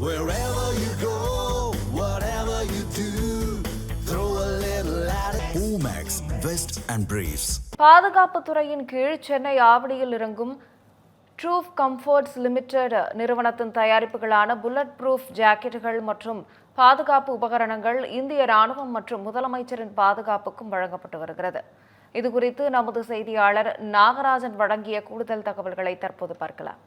Wherever you go, whatever you do, throw a little at it. Omax, Vest and Briefs. பாதுகாப்புத் துறையின் கீழ் சென்னை ஆவடியில் இறங்கும் ட்ரூஃப் comforts limited நிறுவனத்தின் தயாரிப்புகளான bullet proof ஜாக்கெட்டுகள் மற்றும் பாதுகாப்பு உபகரணங்கள் இந்திய ராணுவம் மற்றும் முதலமைச்சரின் பாதுகாப்புக்கும் வழங்கப்பட்டு வருகிறது இதுகுறித்து நமது செய்தியாளர் நாகராஜன் வழங்கிய கூடுதல் தகவல்களை தற்போது பார்க்கலாம்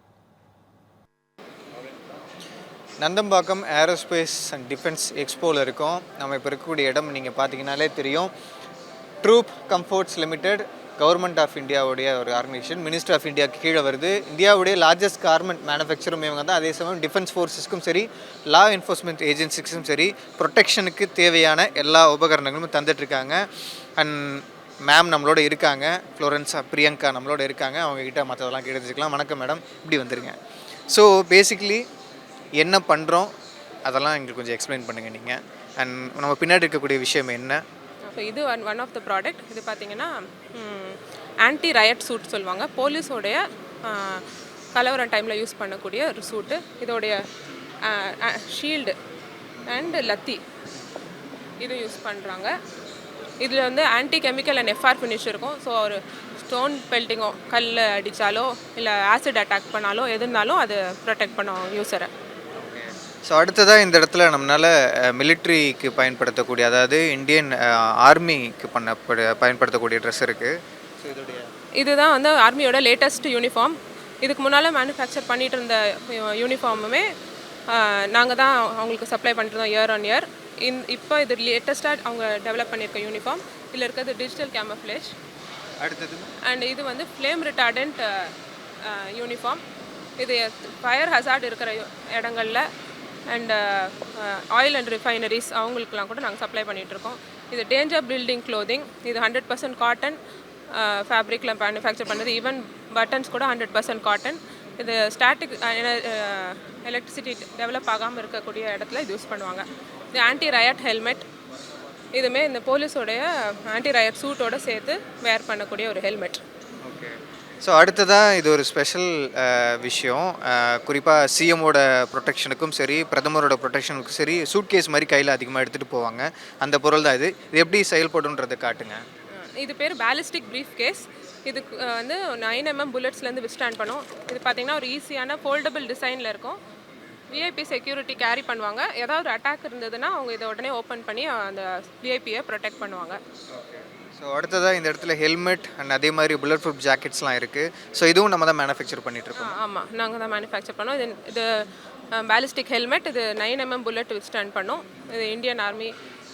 நந்தம்பாக்கம் ஏரோஸ்பேஸ் அண்ட் டிஃபென்ஸ் எக்ஸ்போவில் இருக்கோம். நம்ம இப்போ இருக்கக்கூடிய இடம் நீங்கள் பார்த்தீங்கனாலே தெரியும். Troop comforts limited government of இந்தியாவுடைய ஒரு ஆர்கனைசேஷன் மினிஸ்டர் ஆஃப் இந்தியாவுக்கு கீழே வருது. இந்தியாவுடைய லார்ஜஸ்ட் கார்மெண்ட் மேனுஃபேக்சரும் இவங்க தான். அதே சமயம் டிஃபென்ஸ் ஃபோர்ஸஸ்க்கும் சரி லா என்ஃபோர்ஸ்மெண்ட் ஏஜென்சிஸுக்கும் சரி ப்ரொடெக்ஷனுக்கு தேவையான எல்லா உபகரணங்களும் தந்துட்டுருக்காங்க. அண்ட் மேம் நம்மளோட இருக்காங்க. ஃப்ளோரன்ஸா பிரியங்கா நம்மளோட இருக்காங்க. அவங்கக்கிட்ட மற்றதெல்லாம் கேட்டுக்கலாம் வணக்கம் மேடம் இப்படி வந்துருங்க. ஸோ பேசிக்லி என்ன பண்ணுறோம் அதெல்லாம் எங்களுக்கு கொஞ்சம் எக்ஸ்பிளைன் பண்ணுங்கள் நீங்கள் அண்ட் நம்ம பின்னாடி இருக்கக்கூடிய விஷயம் என்ன? ஸோ இது one one of the product இது பார்த்தீங்கன்னா ஆன்டி ரயட் சூட் சொல்லுவாங்க. போலீஸோடைய கலவரம் டைமில் யூஸ் பண்ணக்கூடிய ஒரு சூட்டு இதோடைய ஷீல்டு அண்டு லத்தி. இது யூஸ் பண்ணுறாங்க இதில் வந்து anti chemical and FR finish இருக்கும். ஸோ ஒரு ஸ்டோன் பெல்ட்டிங்கோ கல் அடித்தாலோ இல்லை ஆசிட் அட்டாக் பண்ணாலோ எது இருந்தாலும் அது ப்ரொடெக்ட் பண்ணும் யூஸரை ஸோ அடுத்ததாக இந்த இடத்துல நம்மளால் மிலிட்ரிக்கு பயன்படுத்தக்கூடிய அதாவது இந்தியன் ஆர்மிக்கு பண்ணப்பட பயன்படுத்தக்கூடிய ட்ரெஸ் இருக்குது ஸோ இதோடைய இதுதான் வந்து ஆர்மியோட லேட்டஸ்ட் யூனிஃபார்ம் இதுக்கு முன்னால் மேனுஃபேக்சர் பண்ணிட்டு இருந்த யூனிஃபார்முமே நாங்கள் தான் அவங்களுக்கு சப்ளை பண்ணிட்டு இருந்தோம் இயர் ஆன் இயர் இன் இப்போ இது லேட்டஸ்ட்டாக அவங்க டெவலப் பண்ணியிருக்க யூனிஃபார்ம் இதில் இருக்கிறது டிஜிட்டல் கேமஃப்ளேஜ் அடுத்தது? அண்ட் இது வந்து ஃப்ளேம் ரிட்டார்டன்ட் யூனிஃபார்ம் இது ஃபயர் ஹசார்ட் இருக்கிற இடங்களில் அண்ட் ஆயில் அண்ட் ரிஃபைனரிஸ் அவங்களுக்குலாம் கூட நாங்கள் சப்ளை பண்ணிகிட்ருக்கோம் இது டேஞ்சர் பில்டிங் க்ளோதிங் இது ஹண்ட்ரட் பர்சன்ட் காட்டன் ஃபேப்ரிக்கில் மேனுஃபேக்சர் பண்ணுறது ஈவன் பட்டன்ஸ் கூட ஹண்ட்ரட் பர்சன்ட் காட்டன் இது ஸ்டாட்டிக் எலக்ட்ரிசிட்டி டெவலப் ஆகாமல் இருக்கக்கூடிய இடத்துல இது யூஸ் பண்ணுவாங்க. இது ஆன்டி ரயட் ஹெல்மெட் இதுமே இந்த போலீஸோடைய ஆன்டி ரயட் சூட்டோட சேர்த்து வேர் பண்ணக்கூடிய ஒரு ஹெல்மெட் ஓகே ஸோ அடுத்ததாக இது ஒரு ஸ்பெஷல் விஷயம். குறிப்பாக சிஎம்மோட ப்ரொடெக்ஷனுக்கும் சரி பிரதமரோட ப்ரொடெக்ஷனுக்கும் சரி சூட்கேஸ் மாதிரி கையில் அதிகமாக எடுத்துகிட்டு போவாங்க. அந்த பொருள் தான் இது. இது எப்படி செயல்படுன்றதை காட்டுங்க. இது பேர் பேலிஸ்டிக் ப்ரீஃப் கேஸ் இதுக்கு வந்து நைன் எம்எம் புல்லட்ஸ்லேருந்து விஸ்டாண்ட் பண்ணும். இது பார்த்தீங்கன்னா ஒரு ஈஸியான ஃபோல்டபுள் டிசைனில் இருக்கும். விஐபி செக்யூரிட்டி கேரி பண்ணுவாங்க. ஏதாவது ஒரு அட்டாக் இருந்ததுன்னா அவங்க இதை உடனே ஓப்பன் பண்ணி அந்த விஐபியை ப்ரொடெக்ட் பண்ணுவாங்க. ஸோ அடுத்ததாக இந்த இடத்துல ஹெல்மெட் அண்ட் அதே மாதிரி புல்லட் ப்ரூஃப் ஜாக்கெட்ஸ்லாம் இருக்குது ஸோ இதுவும் நம்ம தான் மேனுஃபேக்சர் பண்ணிகிட்ருக்கோம் ஆமாம் நாங்கள் தான் மேனுஃபேக்சர் பண்ணோம். இது இது பேலிஸ்டிக் ஹெல்மெட் இது நைன் எம்எம் புல்லட் விஸ்டாண்ட் பண்ணும். இது இந்தியன் ஆர்மி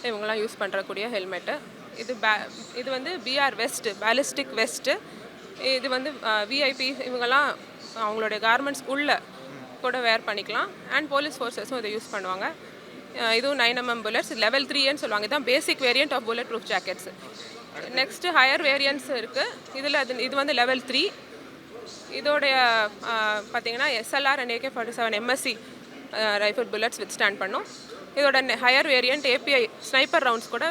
இவங்கெல்லாம் யூஸ் பண்ணுறக்கூடிய ஹெல்மெட்டு இது பே இது வந்து பிஆர் வெஸ்ட் பேலிஸ்டிக் வெஸ்ட்டு இது வந்து விஐபி இவங்கெல்லாம் அவங்களுடைய கார்மெண்ட்ஸ் உள்ள கூட வேர் பண்ணிக்கலாம். அண்ட் போலீஸ் ஃபோர்ஸஸும் இதை யூஸ் பண்ணுவாங்க. இதுவும் நைன் எம்எம் புல்லட்ஸ் லெவல் த்ரீன்னு சொல்லுவாங்க. இதுதான் basic variant of bullet proof jackets next higher variants இருக்குது இதில் அது இது வந்து லெவல் த்ரீ இதோடைய பார்த்தீங்கன்னா SLR and AK forty seven MSC rifle bullets withstand பண்ணும். இதோட higher variant API sniper rounds கூட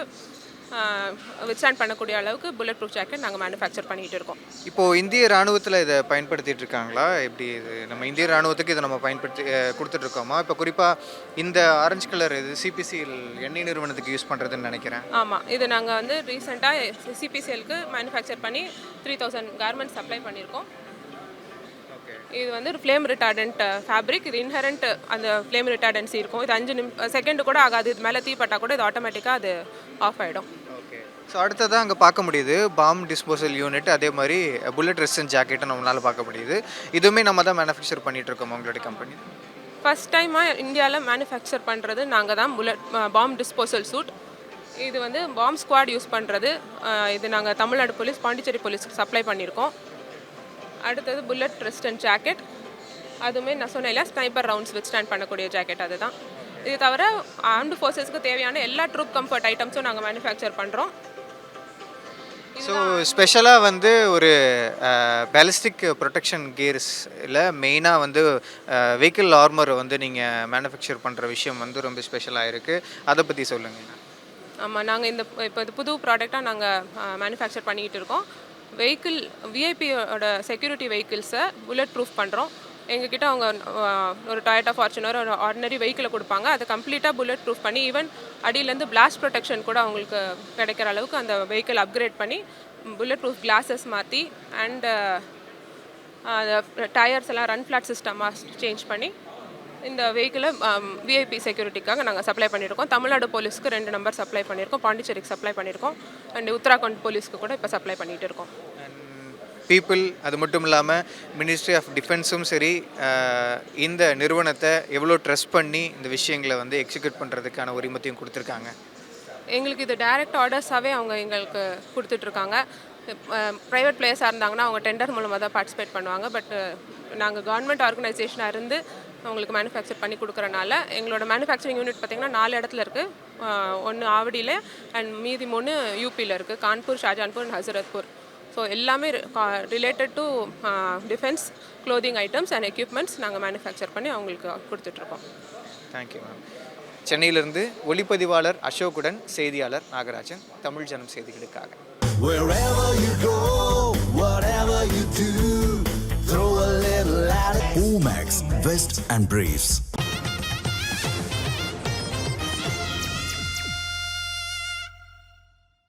வித் ஸ்டாண்ட் பண்ணக்கூடிய அளவுக்கு புல்லட் ப்ரூஃப் ஜாக்கெட் நாங்கள் மேனுஃபேக்சர் பண்ணிகிட்டு இருக்கோம். இப்போது இந்திய ராணுவத்தில் இதை பயன்படுத்திட்டு இருக்காங்களா? எப்படி இது நம்ம இந்திய ராணுவத்துக்கு இதை நம்ம பயன்படுத்தி கொடுத்துட்ருக்கோமா இப்போ குறிப்பாக இந்த ஆரஞ்சு கலர் இது சிபிசிஎல் எண்ணெய் நிறுவனத்துக்கு யூஸ் பண்ணுறதுன்னு நினைக்கிறேன். ஆமாம் இது நாங்கள் வந்து ரீசெண்டாக சிபிசிஎலுக்கு மேனுஃபேக்சர் பண்ணி த்ரீ தௌசண்ட் கார்மெண்ட்ஸ் சப்ளை பண்ணியிருக்கோம். இது வந்து ஒரு ஃப்ளேம் ரிட்டார்டன்ட் ஃபேப்ரிக் இது இன்ஹரண்ட் அந்த ஃப்ளேம் ரிட்டார்டன்சி இருக்கும். இது அஞ்சு நிமி செகண்ட் கூட ஆகாது. இது மேலே தீப்பட்டா கூட இது ஆட்டோமேட்டிக்காக அது ஆஃப் ஆகிடும் ஸோ அடுத்ததாக அங்கே பார்க்க முடியுது பாம் டிஸ்போசல் யூனிட் அதே மாதிரி புல்லட் ரெஸ்டன் ஜாக்கெட்டும் நம்மளால் பார்க்க முடியுது. இதுவுமே நம்ம தான் மேனுஃபேக்சர் பண்ணிகிட்டு இருக்கோம் உங்களுடைய கம்பெனி ஃபர்ஸ்ட் டைமாக இந்தியாவில் மேனுஃபேக்சர் பண்ணுறது நாங்கள் தான் புல்லட் பாம் டிஸ்போசல் சூட் இது வந்து பாம் ஸ்குவாட் யூஸ் பண்ணுறது இது நாங்கள் தமிழ்நாடு போலீஸ் பாண்டிச்சேரி போலீஸ்க்கு சப்ளை பண்ணியிருக்கோம். அடுத்தது புல்லட் ரெசிஸ்டன்ட் ஜாக்கெட் அதுவுமே நான் சொன்னேன் ஸ்னைப்பர் ரவுண்ட்ஸ் வித் ஸ்டாண்ட் பண்ணக்கூடிய ஜாக்கெட் அதுதான். இது தவிர ஆர்ம்டு ஃபோர்ஸஸ்க்கு தேவையான எல்லா ட்ரூப் கம்ஃபர்ட் ஐட்டம்ஸும் நாங்கள் மேனுஃபேக்சர் பண்ணுறோம் ஸோ ஸ்பெஷலாக வந்து ஒரு பேலிஸ்டிக் ப்ரொடெக்ஷன் கியர்ஸில் மெயினாக வந்து வெஹிக்கிள் ஆர்மர் வந்து நீங்கள் மேனுஃபேக்சர் பண்ணுற விஷயம் வந்து ரொம்ப ஸ்பெஷலாக இருக்குது அதை பற்றி சொல்லுங்கள் ஆமாம் நாங்கள் இந்த இப்போ இது புது ப்ராடக்டாக நாங்கள் மேனுஃபேக்சர் பண்ணிக்கிட்டு இருக்கோம். வெஹிக்கிள் விஐபியோட செக்யூரிட்டி வெஹிக்கிள்ஸை புல்லட் ப்ரூஃப் பண்ணுறோம் எங்ககிட்ட அவங்க ஒரு டொயட்டா ஃபார்ச்சுனர் ஒரு ஆர்டினரி வெஹிக்கிளை கொடுப்பாங்க. அதை கம்ப்ளீட்டாக புல்லட் ப்ரூஃப் பண்ணி ஈவன் அடியிலேருந்து பிளாஸ்ட் ப்ரொடெக்ஷன் கூட அவங்களுக்கு கிடைக்கிற அளவுக்கு அந்த வெஹிக்கிள் அப்கிரேட் பண்ணி புல்லட் ப்ரூஃப் கிளாஸஸ் மாற்றி அண்ட் டயர்ஸ் எல்லாம் ரன் ஃப்ளாட் சிஸ்டமாக சேஞ்ச் பண்ணி இந்த வெஹிக்கிளை விஐபி செக்யூரிட்டிக்காக நாங்கள் சப்ளை பண்ணியிருக்கோம். தமிழ்நாடு போலீஸ்க்கு ரெண்டு நம்பர் சப்ளை பண்ணியிருக்கோம். பாண்டிச்சேரிக்கு சப்ளை பண்ணியிருக்கோம். அண்ட் உத்தராகண்ட் போலீஸ்க்கு கூட இப்போ சப்ளை பண்ணிகிட்டு இருக்கோம். பீப்புள் அது மட்டும் இல்லாமல் மினிஸ்ட்ரி ஆஃப் டிஃபென்ஸும் சரி இந்த நிறுவனத்தை எவ்வளோ ட்ரஸ்ட் பண்ணி இந்த விஷயங்களை வந்து எக்ஸிக்யூட் பண்ணுறதுக்கான உரிமத்தையும் கொடுத்துருக்காங்க. எங்களுக்கு இது டைரக்ட் ஆர்டர்ஸாகவே அவங்க எங்களுக்கு கொடுத்துட்ருக்காங்க. ப்ரைவேட் பிளேயர்ஸாக இருந்தாங்கன்னா அவங்க டெண்டர் மூலமாக தான் பார்ட்டிசிபேட் பண்ணுவாங்க. பட் நாங்கள் கவர்மெண்ட் ஆர்கனைசேஷனாக இருந்து அவங்களுக்கு மேனுஃபேக்சர் பண்ணி கொடுக்குறனால எங்களோட மேனுஃபேக்சரிங் யூனிட் பார்த்திங்கன்னா நாலு இடத்துல இருக்குது ஒன்று ஆவடியில் அண்ட் மீதி மூணு யூபியில் இருக்குது கான்பூர் ஷாஜான்பூர் அண்ட் ஹசரத்பூர் ஸோ எல்லாமே related to defence clothing items and equipments நாங்கள் மேனுஃபேக்சர் பண்ணி அவங்களுக்கு கொடுத்துட்ருக்கோம் தேங்க்யூ மேம் சென்னையிலிருந்து ஒளிப்பதிவாளர் அசோக்குடன் செய்தியாளர் நாகராஜன் தமிழ் ஜனம் செய்திகளுக்காக. Omax, Vest and Briefs.